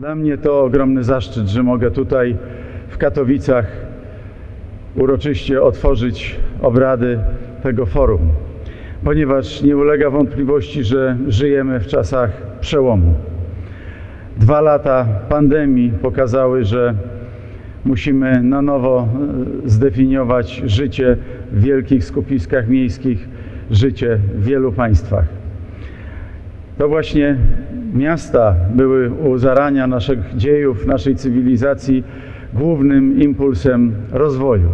Dla mnie to ogromny zaszczyt, że mogę tutaj w Katowicach uroczyście otworzyć obrady tego forum, ponieważ nie ulega wątpliwości, że żyjemy w czasach przełomu. Dwa lata pandemii pokazały, że musimy na nowo e, zdefiniować życie w wielkich skupiskach miejskich, życie w wielu państwach. To właśnie miasta były u zarania naszych dziejów, naszej cywilizacji głównym impulsem rozwoju.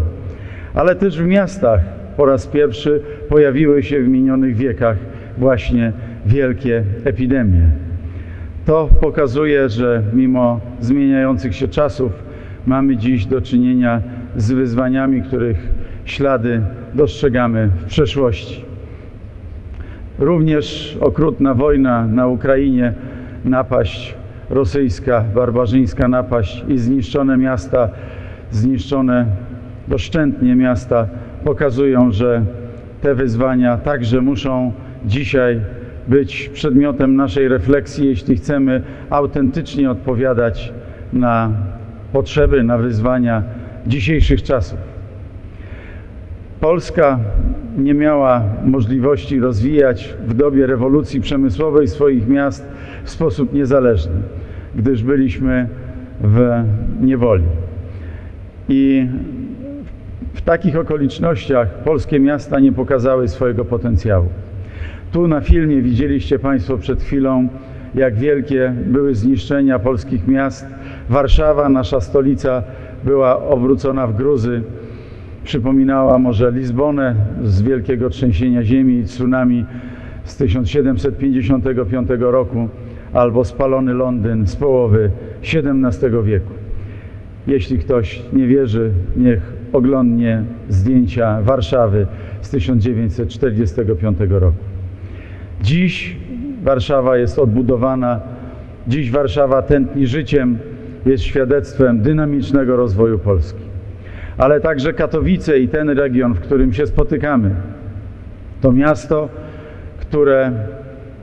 Ale też w miastach po raz pierwszy pojawiły się w minionych wiekach właśnie wielkie epidemie. To pokazuje, że mimo zmieniających się czasów mamy dziś do czynienia z wyzwaniami, których ślady dostrzegamy w przeszłości. Również okrutna wojna na Ukrainie, napaść rosyjska, barbarzyńska napaść i zniszczone miasta, zniszczone doszczętnie miasta pokazują, że te wyzwania także muszą dzisiaj być przedmiotem naszej refleksji, jeśli chcemy autentycznie odpowiadać na potrzeby, na wyzwania dzisiejszych czasów. Polska nie miała możliwości rozwijać w dobie rewolucji przemysłowej swoich miast w sposób niezależny, gdyż byliśmy w niewoli. I w takich okolicznościach polskie miasta nie pokazały swojego potencjału. Tu na filmie widzieliście Państwo przed chwilą, jak wielkie były zniszczenia polskich miast. Warszawa, nasza stolica, była obrócona w gruzy. Przypominała może Lizbonę z wielkiego trzęsienia ziemi i tsunami z 1755 roku, albo spalony Londyn z połowy XVII wieku. Jeśli ktoś nie wierzy, niech oglądnie zdjęcia Warszawy z 1945 roku. Dziś Warszawa jest odbudowana, dziś Warszawa tętni życiem, jest świadectwem dynamicznego rozwoju Polski. Ale także Katowice i ten region, w którym się spotykamy, to miasto, które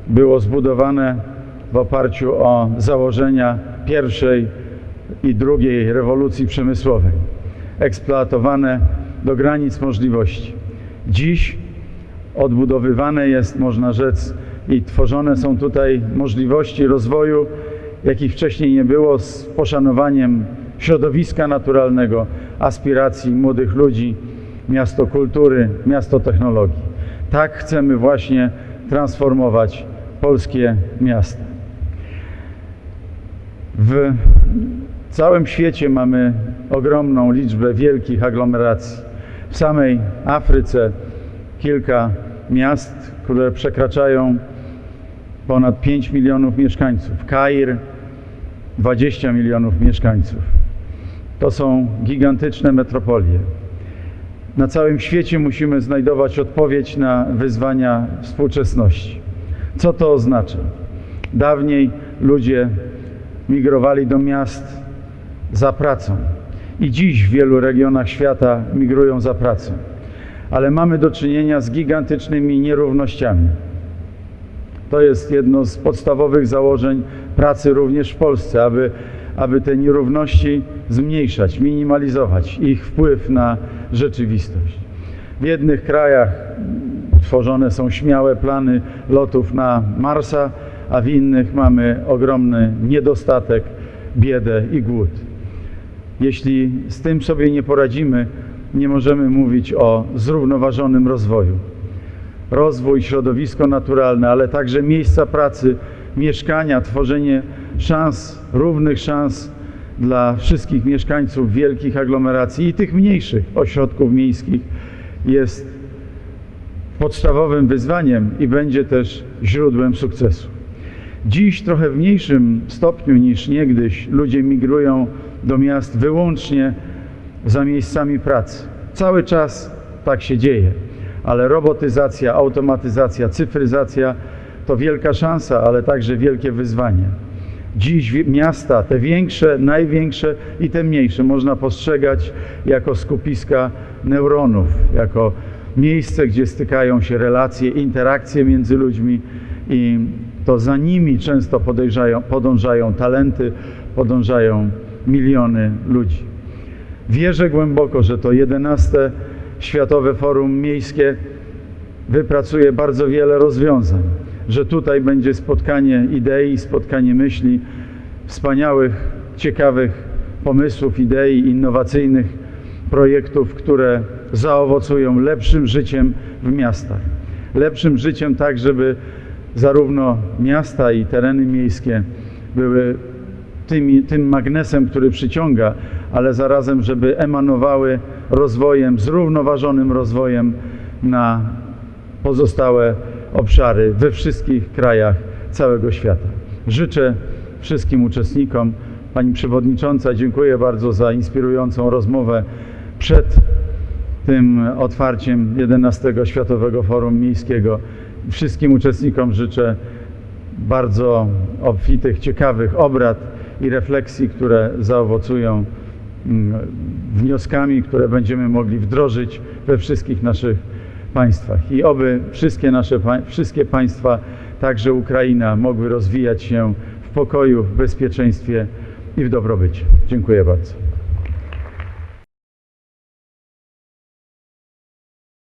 było zbudowane w oparciu o założenia pierwszej i drugiej rewolucji przemysłowej, eksploatowane do granic możliwości. Dziś odbudowywane jest, można rzec, i tworzone są tutaj możliwości rozwoju, jakich wcześniej nie było, z poszanowaniem środowiska naturalnego, aspiracji młodych ludzi, miasto kultury, miasto technologii. Tak chcemy właśnie transformować polskie miasta. W całym świecie mamy ogromną liczbę wielkich aglomeracji. W samej Afryce kilka miast, które przekraczają ponad 5 milionów mieszkańców. Kair 20 milionów mieszkańców. To są gigantyczne metropolie. Na całym świecie musimy znajdować odpowiedź na wyzwania współczesności. Co to oznacza? Dawniej ludzie migrowali do miast za pracą i dziś w wielu regionach świata migrują za pracą. Ale mamy do czynienia z gigantycznymi nierównościami. To jest jedno z podstawowych założeń pracy również w Polsce, aby, aby te nierówności zmniejszać, minimalizować ich wpływ na rzeczywistość. W jednych krajach tworzone są śmiałe plany lotów na Marsa, a w innych mamy ogromny niedostatek, biedę i głód. Jeśli z tym sobie nie poradzimy, nie możemy mówić o zrównoważonym rozwoju. Rozwój, środowisko naturalne, ale także miejsca pracy, mieszkania, tworzenie szans, równych szans dla wszystkich mieszkańców wielkich aglomeracji i tych mniejszych ośrodków miejskich jest podstawowym wyzwaniem i będzie też źródłem sukcesu. Dziś trochę w mniejszym stopniu niż niegdyś ludzie migrują do miast wyłącznie za miejscami pracy. Cały czas tak się dzieje, ale robotyzacja, automatyzacja, cyfryzacja to wielka szansa, ale także wielkie wyzwanie. Dziś miasta, te większe, największe i te mniejsze, można postrzegać jako skupiska neuronów, jako miejsce, gdzie stykają się relacje, interakcje między ludźmi i to za nimi często podążają talenty, podążają miliony ludzi. Wierzę głęboko, że to 11 Światowe Forum Miejskie wypracuje bardzo wiele rozwiązań, że tutaj będzie spotkanie idei, spotkanie myśli, wspaniałych, ciekawych pomysłów, idei, innowacyjnych projektów, które zaowocują lepszym życiem w miastach. Lepszym życiem tak, żeby zarówno miasta i tereny miejskie były tymi, tym magnesem, który przyciąga, ale zarazem, żeby emanowały rozwojem, zrównoważonym rozwojem na pozostałe obszary we wszystkich krajach całego świata. Życzę wszystkim uczestnikom, Pani Przewodnicząca, dziękuję bardzo za inspirującą rozmowę przed tym otwarciem 11 Światowego Forum Miejskiego. Wszystkim uczestnikom życzę bardzo obfitych, ciekawych obrad i refleksji, które zaowocują mm, wnioskami, które będziemy mogli wdrożyć we wszystkich naszych państwach. I oby wszystkie nasze wszystkie państwa, także Ukraina, mogły rozwijać się w pokoju, w bezpieczeństwie i w dobrobycie. Dziękuję bardzo.